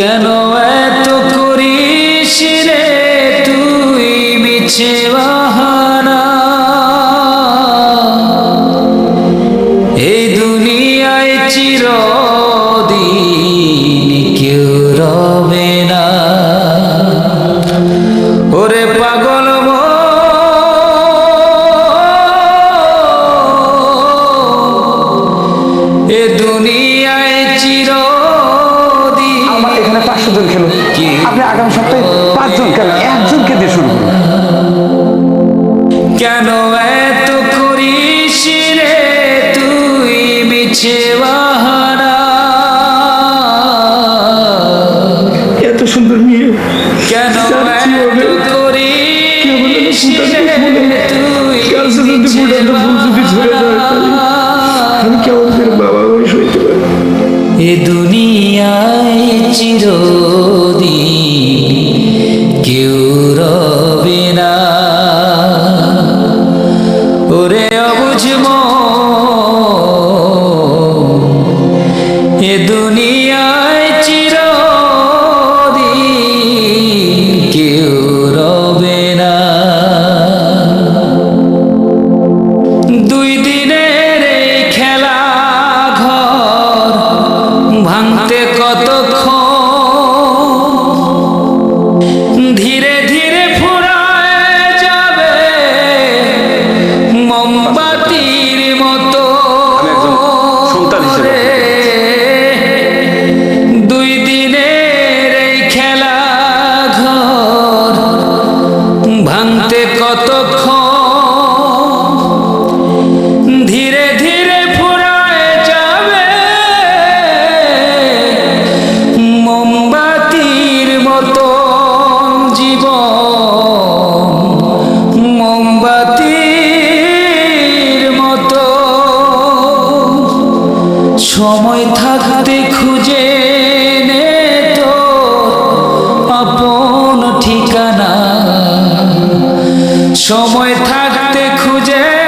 কেন এত করিস রে তুই বিছে বাহারা পাঁচশো জন খেলো আপনি আগামী সপ্তাহে পাঁচজন খেলেন একজনকে দিয়ে শুরু করুন। কেন এত করিস রে তুই বিছে এত সুন্দর মেয়ে। কেন করিস রে তুই মিছে 心头的 সময় থাকতে খুঁজে নে তো আপন ঠিকানা। সময় থাকতে খুঁজে